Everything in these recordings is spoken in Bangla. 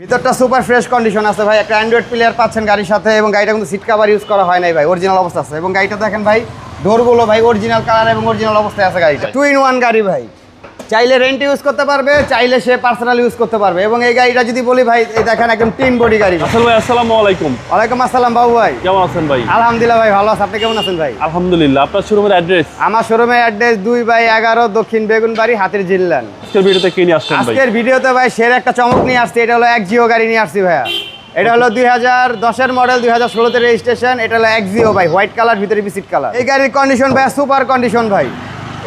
ভিতরটা সুপার ফ্রেশ কন্ডিশন আছে ভাই। একটা অ্যান্ড্রয়েড প্লেয়ার পাচ্ছেন গাড়ির সাথে এবং গাড়িটা কিন্তু সিট কাভার ইউজ করা হয় নাই ভাই। অরিজিনাল অবস্থা আছে। এবং গাড়িটা দেখেন ভাই ডোরগুলো ভাই অরিজিনাল কালার এবং অরিজিনাল অবস্থায় আছে গাড়িটা। টু ইন ওয়ান গাড়ি ভাই। চাইলে রেন্ট ইউজ করতে পারবে চাইলে সে পার্সোনাল ইউজ করতে পারবে। এবং এই গাড়িটা যদি বলি ভাই এই দেখেন একদম তিন বডি গাড়ি। আসল ভাই আসসালামু আলাইকুম। ওয়ালাইকুম আসসালাম বাবু ভাই। কেমন আছেন ভাই? আলহামদুলিল্লাহ ভাই ভালো আছে। আপনি কেমন আছেন ভাই? আলহামদুলিল্লাহ। আপনার শোরুমের অ্যাড্রেস আমার শোরুমের অ্যাড্রেস দুই বাই এগারো দক্ষিণ বেগুনবাড়ি হাতির জিল্লান। আজকের ভিডিওতে কে নিয়ে আসছেন ভাই? আজকের ভিডিওতে ভাই সের একটা চমক নিয়ে আসছে। এটা হলো এক জিও গাড়ি নিয়ে আসছি ভাইয়া। এটা হলো দুই হাজার দশের মডেল দুই হাজার ষোলোতে রেজিস্ট্রেশন এটা হলো এক জিও ভাই হোয়াইট কালার ভিতরে বিসিট কালার এই গাড়ির কন্ডিশন ভাই সুপার কন্ডিশন ভাই।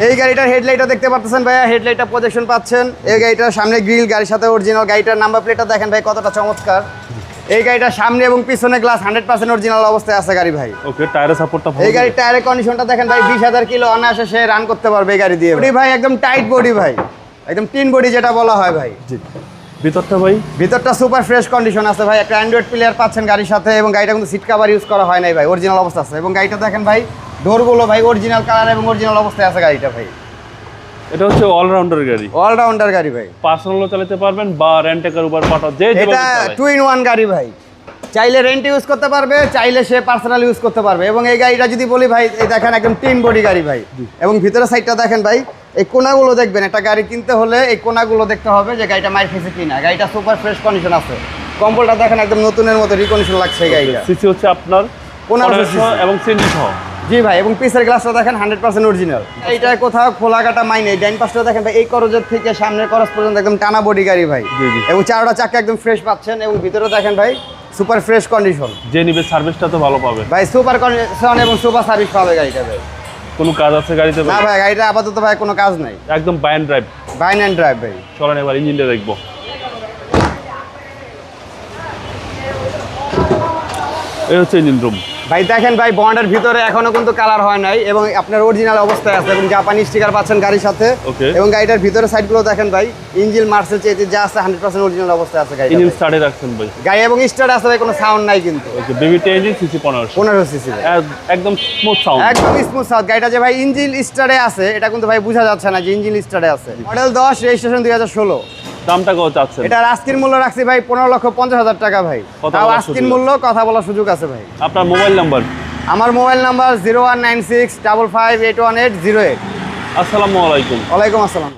এই গাড়িটার হেডলাইটটা দেখতে পাচ্ছেন ভাইয়া হেডলাইটটা প্রজেকশন পাচ্ছেন। এই গাড়িটার সামনে গ্রিল গাড়ির সাথে অরিজিনাল গাড়িটার নাম্বার প্লেটটা দেখেন ভাই কতটা চমৎকার। এই গাড়িটার সামনে এবং পিছনে গ্লাস হান্ড্রেড পার্সেন্ট অরিজিনাল অবস্থায় আছে গাড়ি ভাই। ওকে টায়ারের সাপোর্টটা এই গাড়ির টায়ারের কন্ডিশনটা দেখেন ভাই বিশ হাজার কিলো অনায়াসে সে রান করতে পারবে এই গাড়ি দিয়ে। বডি ভাই একদম টাইট বডি ভাই। একদম টিন বডি যেটা বলা হয় ভাই। জি। ভিতরটা ভাই? ভিতরটা সুপার ফ্রেশ কন্ডিশন আছে ভাই একটা অ্যান্ড্রয়েড প্লেয়ার পাচ্ছেন গাড়ির সাথে এবং গাড়িটা কিন্তু সিট কাভার ইউজ করা হয় নাই ভাই অরিজিনাল অবস্থা আছে। এবং গাড়িটা দেখেন ভাই ডোরগুলো ভাই অরিজিনাল কালার এবং অরিজিনাল অবস্থায় আছে গাড়িটা ভাই। এটা হচ্ছে অলরাউন্ডার গাড়ি। অলরাউন্ডার গাড়ি ভাই। পার্সোনালও চালাতে পারবেন বা রেন্টেকার উপর পাঠাও যে এটা টু ইন ওয়ান গাড়ি ভাই। চাইলে রেন্ট ইউজ করতে পারবে চাইলে সে পার্সোনাল ইউজ করতে পারবে। এবং এই গাড়িটা যদি বলি ভাই এই দেখেন একদম তিন বডি গাড়ি ভাই। এবং ভিতরে সাইডটা দেখেন ভাই এই কোনাগুলো দেখবেন একটা গাড়ি কিনতে হলে এই কোনাগুলো দেখতে হবে যে গাড়িটা মাইর খেয়েছে কিনা। গাড়িটা সুপার ফ্রেশ কন্ডিশন আছে। কম্বলটা দেখেন একদম নতুনের মতো রিকন্ডিশন লাগছে এই গাড়িটা। সিসি হচ্ছে আপনার পনেরোশো এবং সিএনজি সহ। জি ভাই এবং পিসের গ্লাসটা দেখেন হান্ড্রেড পার্সেন্ট অরিজিনাল এইটা কোথাও খোলা কাটা মাই নেই। ডাইন পাশটা দেখেন ভাই এই করজের থেকে সামনের করজ পর্যন্ত একদম টানা বডি গাড়ি ভাই। জি, জি। এবং চারটা চাকা একদম ফ্রেশ পাচ্ছেন এবং ভিতরে দেখেন ভাই সুপার ফ্রেশ কন্ডিশন যে নিবে সার্ভিসটা তো ভালো পাবে। ভাই সুপার কন্ডিশন এবং সুপার সার্ভিস পাবে গাড়িটা ভাই। কোনো কাজ আছে গাড়িতে না ভাই গাড়িটা আপাতত ভাই কোনো কাজ নাই। একদম বাই বাইন ড্রাইভ বাইন অ্যান্ড ড্রাইভ ভাই। চলেন এবার ইঞ্জিনটা দেখব। এই হচ্ছে ইঞ্জিন রুম ভাই দেখেন ভাই বন্ডের ভিতরে এখনও কিন্তু কালার হয় নাই এবং আপনার অরিজিনাল অবস্থায় আছে। এবং জাপানি স্টিকার পাচ্ছেন গাড়ির সাথে। এবং গাড়িটার ভিতরে সাইডগুলো দেখেন ভাই ইঞ্জিন মার্সেল চেয়ে যা আছে হান্ড্রেড পার্সেন্ট অরিজিনাল অবস্থায় আছে গাড়ি ইঞ্জিন স্টার্টে রাখছেন ভাই। গাড়ি এবং স্টার্ট আছে ভাই কোনো সাউন্ড নাই কিন্তু। ওকে বেবিটা ইঞ্জিন সিসি পনেরোশো। পনেরো সিসি একদম স্মুথ সাউন্ড একদম স্মুথ সাউথ গাড়িটা যে ভাই ইঞ্জিন স্টারে আছে এটা কিন্তু ভাই বোঝা যাচ্ছে না যে ইঞ্জিন স্টারে আছে। মডেল দশ রেজিস্ট্রেশন দুই হাজার ষোলো। দামটা কত চাচ্ছেন? এটার আস্কির মূল্য রাখছি ভাই পনেরো লক্ষ পঞ্চাশ হাজার টাকা ভাই। তাও বলার মূল্য কথা বলার সুযোগ আছে ভাই। আপনার মোবাইল নাম্বার? আমার mobile number zero one nine six double five eight one eight zero eight. আসসালামু আলাইকুম। ওয়ালাইকুম আসসালাম।